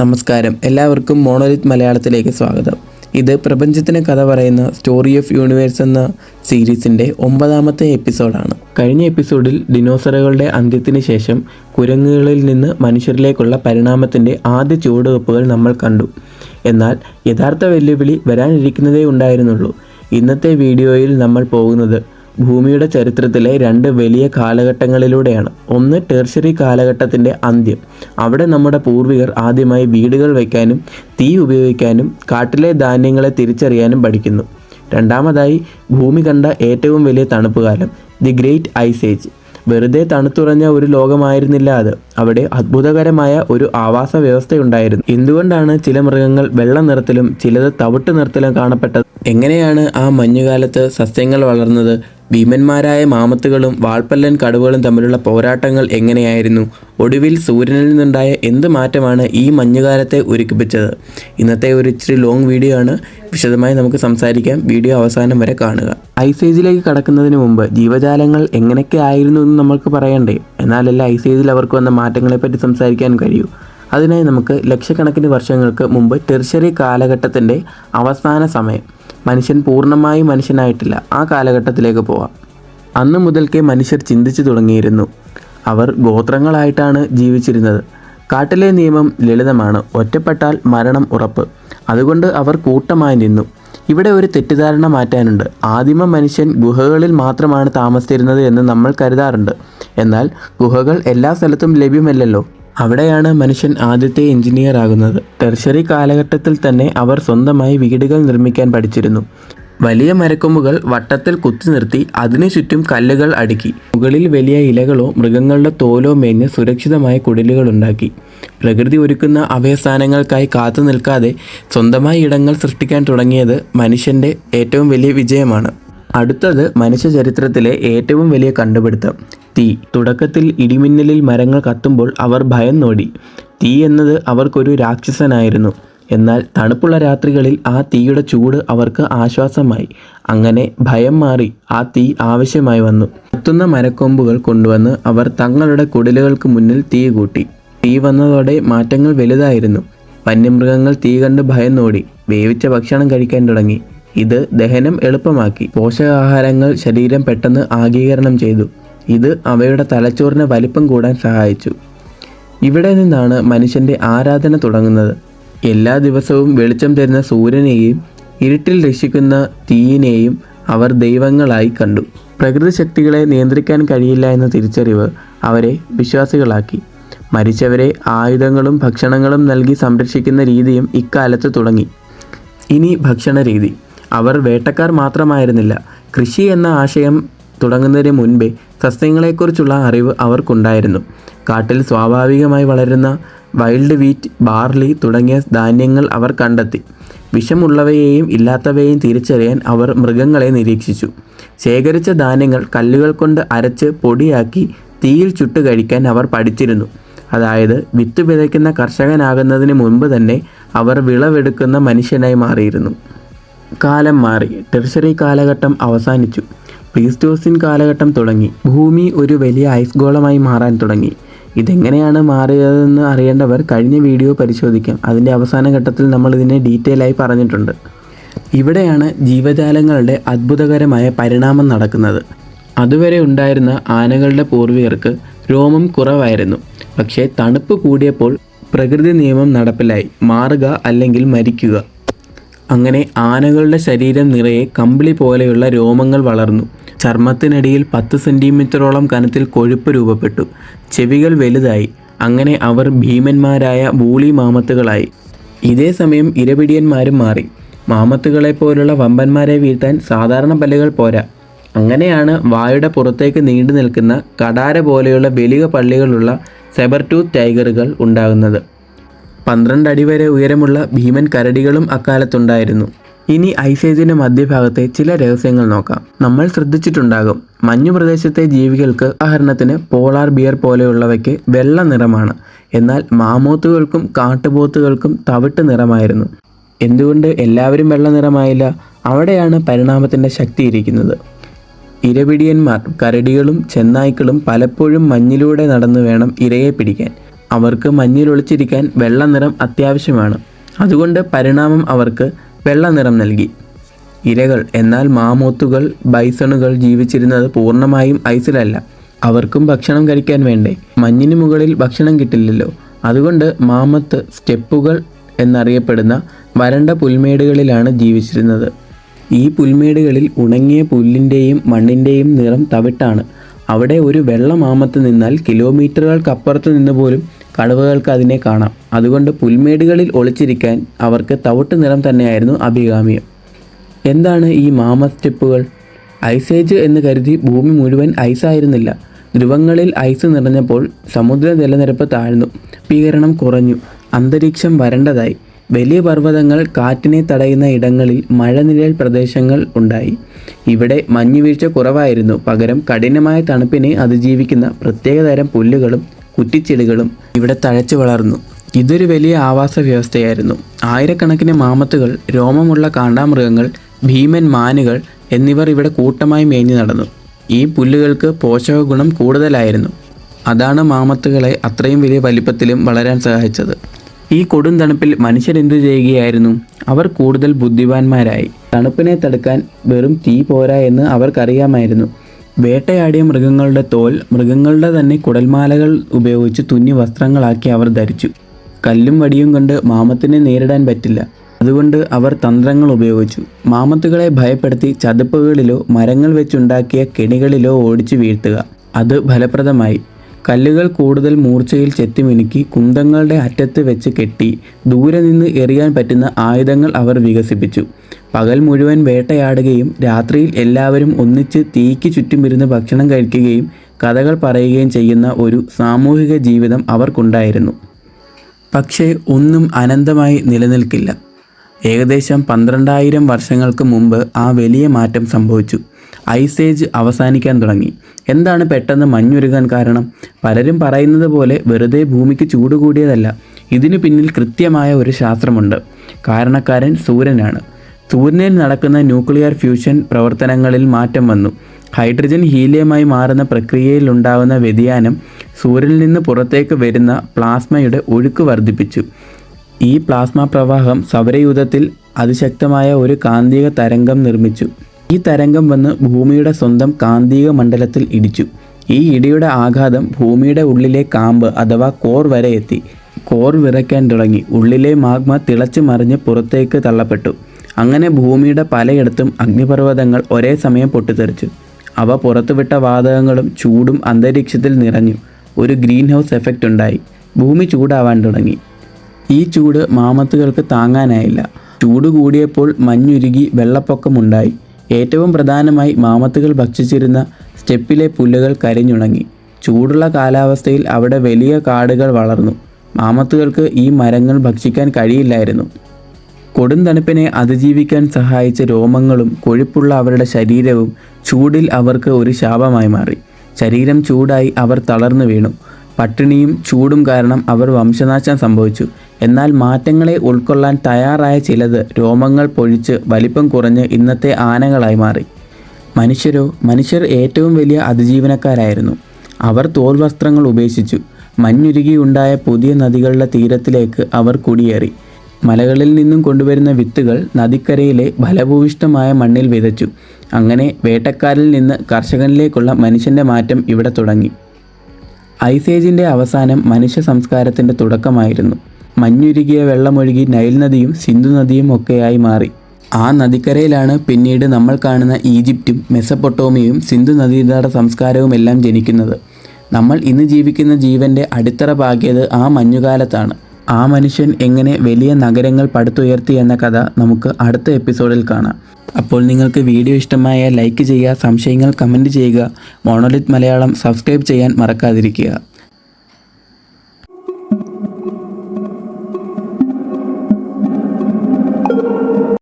നമസ്കാരം. എല്ലാവർക്കും മോണോലിത് മലയാളത്തിലേക്ക് സ്വാഗതം. ഇത് പ്രപഞ്ചത്തിന് കഥ പറയുന്ന സ്റ്റോറി ഓഫ് യൂണിവേഴ്സ് എന്ന സീരീസിന്റെ ഒമ്പതാമത്തെ എപ്പിസോഡാണ്. കഴിഞ്ഞ എപ്പിസോഡിൽ ഡിനോസറുകളുടെ അന്ത്യത്തിന് ശേഷം കുരങ്ങുകളിൽ നിന്ന് മനുഷ്യരിലേക്കുള്ള പരിണാമത്തിന്റെ ആദ്യ ചുവടുവെപ്പുകൾ നമ്മൾ കണ്ടു. എന്നാൽ യഥാർത്ഥ വെല്ലുവിളി വരാനിരിക്കുന്നതേ ഉണ്ടായിരുന്നുള്ളൂ. ഇന്നത്തെ വീഡിയോയിൽ നമ്മൾ പോകുന്നത് ഭൂമിയുടെ ചരിത്രത്തിലെ രണ്ട് വലിയ കാലഘട്ടങ്ങളിലൂടെയാണ്. ഒന്ന് ടെർഷറി കാലഘട്ടത്തിന്റെ അന്ത്യം. അവിടെ നമ്മുടെ പൂർവികർ ആദ്യമായി വീടുകൾ വയ്ക്കാനും തീ ഉപയോഗിക്കാനും കാട്ടിലെ ധാന്യങ്ങളെ തിരിച്ചറിയാനും പഠിക്കുന്നു. രണ്ടാമതായി ഭൂമി കണ്ട ഏറ്റവും വലിയ തണുപ്പ് കാലം ദി ഗ്രേറ്റ് ഐസ് ഏജ്. വെറുതെ തണുത്തുറഞ്ഞ ഒരു ലോകമായിരുന്നില്ല അത്. അവിടെ അത്ഭുതകരമായ ഒരു ആവാസ വ്യവസ്ഥയുണ്ടായിരുന്നു. എന്തുകൊണ്ടാണ് ചില മൃഗങ്ങൾ വെള്ള നിറത്തിലും ചിലത് തവിട്ട് നിറത്തിലും കാണപ്പെട്ടത്? എങ്ങനെയാണ് ആ മഞ്ഞുകാലത്ത് സസ്യങ്ങൾ വളർന്നത്? ഭീമന്മാരായ മാമത്തുകളും വാൾപ്പല്ലൻ കടുവകളും തമ്മിലുള്ള പോരാട്ടങ്ങൾ എങ്ങനെയായിരുന്നു? ഒടുവിൽ സൂര്യനിൽ നിന്നുണ്ടായ എന്ത് മാറ്റമാണ് ഈ മഞ്ഞുകാലത്തെ ഒരുക്കിപ്പിച്ചത്? ഇന്നത്തെ ഒരു ഇച്ചിരി ലോങ് വീഡിയോ ആണ്. വിശദമായി നമുക്ക് സംസാരിക്കാം. വീഡിയോ അവസാനം വരെ കാണുക. ഐസ് ഏജിലേക്ക് കടക്കുന്നതിന് മുമ്പ് ജീവജാലങ്ങൾ എങ്ങനെയൊക്കെ ആയിരുന്നു എന്ന് നമ്മൾക്ക് പറയണ്ടേ? എന്നാലല്ല ഐസ് ഏജിൽ അവർക്ക് വന്ന മാറ്റങ്ങളെപ്പറ്റി സംസാരിക്കാൻ കഴിയൂ. അതിനായി നമുക്ക് ലക്ഷക്കണക്കിന് വർഷങ്ങൾക്ക് മുമ്പ് ടെർഷറി കാലഘട്ടത്തിന്റെ അവസാന സമയം. മനുഷ്യൻ പൂർണമായും മനുഷ്യനായിട്ടില്ല. ആ കാലഘട്ടത്തിലേക്ക് പോവാം. അന്ന് മുതൽക്കേ മനുഷ്യർ ചിന്തിച്ചു തുടങ്ങിയിരുന്നു. അവർ ഗോത്രങ്ങളായിട്ടാണ് ജീവിച്ചിരുന്നത്. കാട്ടിലെ നിയമം ലളിതമാണ്. ഒറ്റപ്പെട്ടാൽ മരണം ഉറപ്പ്. അതുകൊണ്ട് അവർ കൂട്ടമായി നിന്നു. ഇവിടെ ഒരു തെറ്റിദ്ധാരണ മാറ്റാനുണ്ട്. ആദിമ മനുഷ്യൻ ഗുഹകളിൽ മാത്രമാണ് താമസിച്ചിരുന്നത് എന്ന് നമ്മൾ കരുതാറുണ്ട്. എന്നാൽ ഗുഹകൾ എല്ലാ സ്ഥലത്തും ലഭ്യമല്ലല്ലോ. അവിടെയാണ് മനുഷ്യൻ ആദ്യത്തെ എഞ്ചിനീയർ ആകുന്നത്. ടെർഷറി കാലഘട്ടത്തിൽ തന്നെ അവർ സ്വന്തമായി വീടുകൾ നിർമ്മിക്കാൻ പഠിച്ചിരുന്നു. വലിയ മരക്കൊമ്പുകൾ വട്ടത്തിൽ കുത്തി നിർത്തി അതിനു ചുറ്റും കല്ലുകൾ അടുക്കി. മുകളിൽ വലിയ ഇലകളോ മൃഗങ്ങളുടെ തോലോ മേഞ്ഞ് സുരക്ഷിതമായ കുടിലുകൾ ഉണ്ടാക്കി. പ്രകൃതി ഒരുക്കുന്ന അഭയസ്ഥാനങ്ങൾക്കായി കാത്തു നിൽക്കാതെ സ്വന്തമായി ഇടങ്ങൾ സൃഷ്ടിക്കാൻ തുടങ്ങിയത് മനുഷ്യന്റെ ഏറ്റവും വലിയ വിജയമാണ്. അടുത്തത് മനുഷ്യ ചരിത്രത്തിലെ ഏറ്റവും വലിയ കണ്ടുപിടുത്തം. തീ. തുടക്കത്തിൽ ഇടിമിന്നലിൽ മരങ്ങൾ കത്തുമ്പോൾ അവർ ഭയം നോടി. തീ എന്നത് അവർക്കൊരു രാക്ഷസനായിരുന്നു. എന്നാൽ തണുപ്പുള്ള രാത്രികളിൽ ആ തീയുടെ ചൂട് അവർക്ക് ആശ്വാസമായി. അങ്ങനെ ഭയം മാറി ആ തീ ആവശ്യമായി വന്നു. എത്തുന്ന മരക്കൊമ്പുകൾ കൊണ്ടുവന്ന് അവർ തങ്ങളുടെ കുടിലുകൾക്ക് മുന്നിൽ തീ കൂട്ടി. തീ വന്നതോടെ മാറ്റങ്ങൾ വലുതായിരുന്നു. വന്യമൃഗങ്ങൾ തീ കണ്ട് ഭയം നോടി. വേവിച്ച ഭക്ഷണം കഴിക്കാൻ തുടങ്ങി. ഇത് ദഹനം എളുപ്പമാക്കി. പോഷകാഹാരങ്ങൾ ശരീരം പെട്ടെന്ന് ആഗീകരണം ചെയ്തു. ഇത് അവയുടെ തലച്ചോറിന് വലിപ്പം കൂടാൻ സഹായിച്ചു. ഇവിടെ നിന്നാണ് മനുഷ്യന്റെ ആരാധന തുടങ്ങുന്നത്. എല്ലാ ദിവസവും വെളിച്ചം തരുന്ന സൂര്യനെയും ഇരുട്ടിൽ രക്ഷിക്കുന്ന തീയിനെയും അവർ ദൈവങ്ങളായി കണ്ടു. പ്രകൃതി ശക്തികളെ നിയന്ത്രിക്കാൻ കഴിയില്ല എന്ന തിരിച്ചറിവ് അവരെ വിശ്വാസികളാക്കി. മരിച്ചവരെ ആയുധങ്ങളും ഭക്ഷണങ്ങളും നൽകി സംരക്ഷിക്കുന്ന രീതിയും ഇക്കാലത്ത് തുടങ്ങി. ഇനി ഭക്ഷണ രീതി അവർ വേട്ടക്കാർ മാത്രമായിരുന്നില്ല. കൃഷി എന്ന ആശയം തുടങ്ങുന്നതിന് മുൻപേ സസ്യങ്ങളെക്കുറിച്ചുള്ള അറിവ് അവർക്കുണ്ടായിരുന്നു. കാട്ടിൽ സ്വാഭാവികമായി വളരുന്ന വൈൽഡ് വീറ്റ് ബാർലി തുടങ്ങിയ ധാന്യങ്ങൾ അവർ കണ്ടെത്തി. വിഷമുള്ളവയെയും ഇല്ലാത്തവയെയും തിരിച്ചറിയാൻ അവർ മൃഗങ്ങളെ നിരീക്ഷിച്ചു. ശേഖരിച്ച ധാന്യങ്ങൾ കല്ലുകൾ കൊണ്ട് അരച്ച് പൊടിയാക്കി തീയിൽ ചുട്ട് കഴിക്കാൻ അവർ പഠിച്ചിരുന്നു. അതായത് വിത്ത് വിതയ്ക്കുന്ന കർഷകനാകുന്നതിന് മുൻപ് തന്നെ അവർ വിളവെടുക്കുന്ന മനുഷ്യനായി മാറിയിരുന്നു. കാലം മാറി. ടെർഷറി കാലഘട്ടം അവസാനിച്ചു. പ്ലീസ്റ്റോസിൻ കാലഘട്ടം തുടങ്ങി. ഭൂമി ഒരു വലിയ ഐസ് ഗോളമായി മാറാൻ തുടങ്ങി. ഇതെങ്ങനെയാണ് മാറിയതെന്ന് അറിയേണ്ടവർ കഴിഞ്ഞ വീഡിയോ പരിശോധിക്കാം. അതിന്റെ അവസാന ഘട്ടത്തിൽ നമ്മൾ ഇതിനെ ഡീറ്റെയിൽ ആയി പറഞ്ഞിട്ടുണ്ട്. ഇവിടെയാണ് ജീവജാലങ്ങളുടെ അത്ഭുതകരമായ പരിണാമം നടക്കുന്നത്. അതുവരെ ഉണ്ടായിരുന്ന ആനകളുടെ പൂർവികർക്ക് രോമം കുറവായിരുന്നു. പക്ഷേ തണുപ്പ് കൂടിയപ്പോൾ പ്രകൃതി നിയമം നടപ്പിലായി. മാറുക അല്ലെങ്കിൽ മരിക്കുക. അങ്ങനെ ആനകളുടെ ശരീരം നിറയെ കമ്പിളി പോലെയുള്ള രോമങ്ങൾ വളർന്നു. ചർമ്മത്തിനടിയിൽ പത്ത് സെന്റിമീറ്ററോളം കനത്തിൽ കൊഴുപ്പ് രൂപപ്പെട്ടു. ചെവികൾ വലുതായി. അങ്ങനെ അവർ ഭീമന്മാരായ വൂളി മാമത്തുകളായി. ഇതേ സമയം ഇരപിടിയന്മാരും മാറി. മാമത്തുകളെ പോലുള്ള വമ്പന്മാരെ വീഴ്ത്താൻ സാധാരണ പല്ലുകൾ പോരാ. അങ്ങനെയാണ് വായുടെ പുറത്തേക്ക് നീണ്ടു നിൽക്കുന്ന കടാര പോലെയുള്ള വലിയ പള്ളികളുള്ള സെബർടൂത്ത് ടൈഗറുകൾ ഉണ്ടാകുന്നത്. പന്ത്രണ്ട് അടി വരെ ഉയരമുള്ള ഭീമൻ കരടികളും അക്കാലത്തുണ്ടായിരുന്നു. ഇനി ഐസേജിന്റെ മധ്യഭാഗത്തെ ചില രഹസ്യങ്ങൾ നോക്കാം. നമ്മൾ ശ്രദ്ധിച്ചിട്ടുണ്ടാകും മഞ്ഞു പ്രദേശത്തെ ജീവികൾക്ക് ഉദാഹരണത്തിന് പോളാർ ബിയർ പോലെയുള്ളവയ്ക്ക് വെള്ള നിറമാണ്. എന്നാൽ മാമോത്തുകൾക്കും കാട്ടുപോത്തുകൾക്കും തവിട്ട് നിറമായിരുന്നു. എന്തുകൊണ്ട് എല്ലാവരും വെള്ള നിറമായില്ല? അവിടെയാണ് പരിണാമത്തിന്റെ ശക്തി ഇരിക്കുന്നത്. ഇരപിടിയന്മാർ കരടികളും ചെന്നായ്ക്കളും പലപ്പോഴും മഞ്ഞിലൂടെ നടന്നു വേണം ഇരയെ പിടിക്കാൻ. അവർക്ക് മഞ്ഞിൽ ഒളിച്ചിരിക്കാൻ വെള്ള നിറം അത്യാവശ്യമാണ്. അതുകൊണ്ട് പരിണാമം അവർക്ക് വെള്ള നിറം നൽകി. ഇരകൾ എന്നാൽ മാമോത്തുകൾ ബൈസണുകൾ ജീവിച്ചിരുന്നത് പൂർണമായും ഐസിലല്ല. അവർക്കും ഭക്ഷണം കഴിക്കാൻ വേണ്ടേ? മഞ്ഞിന് മുകളിൽ ഭക്ഷണം കിട്ടില്ലല്ലോ. അതുകൊണ്ട് മാമത്ത് സ്റ്റെപ്പുകൾ എന്നറിയപ്പെടുന്ന വരണ്ട പുൽമേടുകളിലാണ് ജീവിച്ചിരുന്നത്. ഈ പുൽമേടുകളിൽ ഉണങ്ങിയ പുല്ലിന്റെയും മണ്ണിന്റെയും നിറം തവിട്ടാണ്. അവിടെ ഒരു വെള്ള മാമത്ത് നിന്നാൽ കിലോമീറ്ററുകൾക്കപ്പുറത്ത് നിന്ന് പോലും കടുവകൾക്ക് അതിനെ കാണാം. അതുകൊണ്ട് പുൽമേടുകളിൽ ഒളിച്ചിരിക്കാൻ അവർക്ക് തവിട്ട് നിറം തന്നെയായിരുന്നു അഭികാമ്യം. എന്താണ് ഈ മാമ സ്റ്റെപ്പുകൾ? ഐസേജ് എന്ന് കരുതി ഭൂമി മുഴുവൻ ഐസായിരുന്നില്ല ധ്രുവങ്ങളിൽ ഐസ് നിറഞ്ഞപ്പോൾ സമുദ്ര ജലനിരപ്പ് താഴ്ന്നു. ഭീകരണം കുറഞ്ഞു. അന്തരീക്ഷം വരണ്ടതായി. വലിയ പർവതങ്ങൾ കാറ്റിനെ തടയുന്ന ഇടങ്ങളിൽ മഴനിഴൽ പ്രദേശങ്ങൾ ഉണ്ടായി. ഇവിടെ മഞ്ഞുവീഴ്ച കുറവായിരുന്നു. പകരം കഠിനമായ തണുപ്പിനെ അതിജീവിക്കുന്ന പ്രത്യേകതരം പുല്ലുകളും കുറ്റിച്ചെടികളും ഇവിടെ തഴച്ചു വളർന്നു. ഇതൊരു വലിയ ആവാസ വ്യവസ്ഥയായിരുന്നു. ആയിരക്കണക്കിന് മാമത്തുകൾ രോമമുള്ള കാണ്ടാമൃഗങ്ങൾ ഭീമൻ മാനുകൾ എന്നിവർ ഇവിടെ കൂട്ടമായി മേഞ്ഞു നടന്നു. ഈ പുല്ലുകൾക്ക് പോഷക ഗുണം കൂടുതലായിരുന്നു. അതാണ് മാമത്തുകളെ അത്രയും വലിയ വലിപ്പത്തിലും വളരാൻ സഹായിച്ചത്. ഈ കൊടും തണുപ്പിൽ മനുഷ്യരെന്തു ചെയ്യുകയായിരുന്നു? അവർ കൂടുതൽ ബുദ്ധിമാന്മാരായി. തണുപ്പിനെ തടുക്കാൻ വെറും തീ പോരാ എന്ന് അവർക്കറിയാമായിരുന്നു. വേട്ടയാടിയ മൃഗങ്ങളുടെ തോൽ മൃഗങ്ങളുടെ തന്നെ കുടൽമാലകൾ ഉപയോഗിച്ച് തുന്നി വസ്ത്രങ്ങളാക്കി അവർ ധരിച്ചു. കല്ലും വടിയും കൊണ്ട് മാമത്തിനെ നേരിടാൻ പറ്റില്ല. അതുകൊണ്ട് അവർ തന്ത്രങ്ങൾ ഉപയോഗിച്ചു. മാമത്തുകളെ ഭയപ്പെടുത്തി ചതുപ്പുകളിലോ മരങ്ങൾ വെച്ചുണ്ടാക്കിയ കെണികളിലോ ഓടിച്ചു വീഴ്ത്തുക. അത് ഫലപ്രദമായി. കല്ലുകൾ കൂടുതൽ മൂർച്ചയിൽ ചെത്തിമിനുക്കി കുന്തങ്ങളുടെ അറ്റത്ത് വെച്ച് കെട്ടി ദൂരെ നിന്ന് എറിയാൻ പറ്റുന്ന ആയുധങ്ങൾ അവർ വികസിപ്പിച്ചു. പകൽ മുഴുവൻ വേട്ടയാടുകയും രാത്രിയിൽ എല്ലാവരും ഒന്നിച്ച് തീക്ക് ചുറ്റും ഭക്ഷണം കഴിക്കുകയും കഥകൾ പറയുകയും ചെയ്യുന്ന ഒരു സാമൂഹിക ജീവിതം അവർക്കുണ്ടായിരുന്നു. പക്ഷേ ഒന്നും അനന്തമായി നിലനിൽക്കില്ല. ഏകദേശം പന്ത്രണ്ടായിരം വർഷങ്ങൾക്ക് മുമ്പ് ആ വലിയ മാറ്റം സംഭവിച്ചു. ഐസേജ് അവസാനിക്കാൻ തുടങ്ങി. എന്താണ് പെട്ടെന്ന് മഞ്ഞുരുകാൻ കാരണം? പലരും പറയുന്നത് പോലെ വെറുതെ ഭൂമിക്ക് ചൂട് കൂടിയതല്ല ഇതിനു പിന്നിൽ കൃത്യമായ ഒരു ശാസ്ത്രമുണ്ട്. കാരണക്കാരൻ സൂര്യനാണ്. സൂര്യനിൽ നടക്കുന്ന ന്യൂക്ലിയർ ഫ്യൂഷൻ പ്രവർത്തനങ്ങളിൽ മാറ്റം വന്നു. ഹൈഡ്രജൻ ഹീലിയമായി മാറുന്ന പ്രക്രിയയിൽ ഉണ്ടാകുന്ന വ്യതിയാനം സൂര്യനിൽ നിന്ന് പുറത്തേക്ക് വരുന്ന പ്ലാസ്മയുടെ ഒഴുക്ക് വർദ്ധിപ്പിച്ചു. ഈ പ്ലാസ്മ പ്രവാഹം സൗരയൂഥത്തിൽ അതിശക്തമായ ഒരു കാന്തിക തരംഗം നിർമ്മിച്ചു. ഈ തരംഗം വന്ന് ഭൂമിയുടെ സ്വന്തം കാന്തിക മണ്ഡലത്തിൽ ഇടിച്ചു. ഈ ഇടിയുടെ ആഘാതം ഭൂമിയുടെ ഉള്ളിലെ കാമ്പ് അഥവാ കോർ വരെ എത്തി. കോർ വിറയ്ക്കാൻ തുടങ്ങി. ഉള്ളിലെ മാഗ്മ തിളച്ചു മറിഞ്ഞ് പുറത്തേക്ക് തള്ളപ്പെട്ടു. അങ്ങനെ ഭൂമിയുടെ പലയിടത്തും അഗ്നിപർവതങ്ങൾ ഒരേ സമയം പൊട്ടിത്തെറിച്ചു. അവ പുറത്തുവിട്ട വാതകങ്ങളും ചൂടും അന്തരീക്ഷത്തിൽ നിറഞ്ഞു. ഒരു ഗ്രീൻ ഹൗസ് എഫക്റ്റ് ഉണ്ടായി. ഭൂമി ചൂടാവാൻ തുടങ്ങി. ഈ ചൂട് മാമത്തുകൾക്ക് താങ്ങാനായില്ല. ചൂട് കൂടിയപ്പോൾ മഞ്ഞുരുകി വെള്ളപ്പൊക്കമുണ്ടായി ഏറ്റവും പ്രധാനമായി മാമത്തുകൾ ഭക്ഷിച്ചിരുന്ന സ്റ്റെപ്പിലെ പുല്ലുകൾ കരിഞ്ഞുണങ്ങി. ചൂടുള്ള കാലാവസ്ഥയിൽ അവിടെ വലിയ കാടുകൾ വളർന്നു. മാമത്തുകൾക്ക് ഈ മരങ്ങൾ ഭക്ഷിക്കാൻ കഴിയില്ലായിരുന്നു. കൊടും തണുപ്പിനെ അതിജീവിക്കാൻ സഹായിച്ച രോമങ്ങളും കൊഴുപ്പുള്ള അവരുടെ ശരീരവും ചൂടിൽ അവർക്ക് ഒരു ശാപമായി മാറി. ശരീരം ചൂടായി അവർ തളർന്നു വീണു. പട്ടിണിയും ചൂടും കാരണം അവർ വംശനാശം സംഭവിച്ചു. എന്നാൽ മാറ്റങ്ങളെ ഉൾക്കൊള്ളാൻ തയ്യാറായ ചിലത് രോമങ്ങൾ പൊഴിച്ച് വലിപ്പം കുറഞ്ഞ് ഇന്നത്തെ ആനകളായി മാറി. മനുഷ്യരോ മനുഷ്യർ ഏറ്റവും വലിയ അതിജീവനക്കാരായിരുന്നു. അവർ തോൽ വസ്ത്രങ്ങൾ ഉപേക്ഷിച്ചു. മഞ്ഞുരുകിയുണ്ടായ പുതിയ നദികളുടെ തീരത്തിലേക്ക് അവർ കുടിയേറി. മലകളിൽ നിന്നും കൊണ്ടുവരുന്ന വിത്തുകൾ നദിക്കരയിലെ ഫലഭൂയിഷ്ടമായ മണ്ണിൽ വിതച്ചു. അങ്ങനെ വേട്ടക്കാരിൽ നിന്ന് കർഷകനിലേക്കുള്ള മനുഷ്യന്റെ മാറ്റം ഇവിടെ തുടങ്ങി. ഐസേജിന്റെ അവസാനം മനുഷ്യ സംസ്കാരത്തിന്റെ തുടക്കമായിരുന്നു. മഞ്ഞുരുകിയ വെള്ളമൊഴുകി നൈൽ നദിയും സിന്ധു നദിയും ഒക്കെയായി മാറി. ആ നദിക്കരയിലാണ് പിന്നീട് നമ്മൾ കാണുന്ന ഈജിപ്തും മെസ്സപ്പൊട്ടോമിയയും സിന്ധു നദീതട സംസ്കാരവും എല്ലാം ജനിക്കുന്നത്. നമ്മൾ ഇന്ന് ജീവിക്കുന്ന ജീവന്റെ അടിത്തറ പാകിയത് ആ മഞ്ഞുകാലത്താണ്. ആ മനുഷ്യൻ എങ്ങനെ വലിയ നഗരങ്ങൾ പടുത്തുയർത്തി എന്ന കഥ നമുക്ക് അടുത്ത എപ്പിസോഡിൽ കാണാം. അപ്പോൾ നിങ്ങൾക്ക് വീഡിയോ ഇഷ്ടമായ ലൈക്ക് ചെയ്യുക സംശയങ്ങൾ കമന്റ് ചെയ്യുക മോണോലിത് മലയാളം സബ്സ്ക്രൈബ് ചെയ്യാൻ മറക്കാതിരിക്കുക.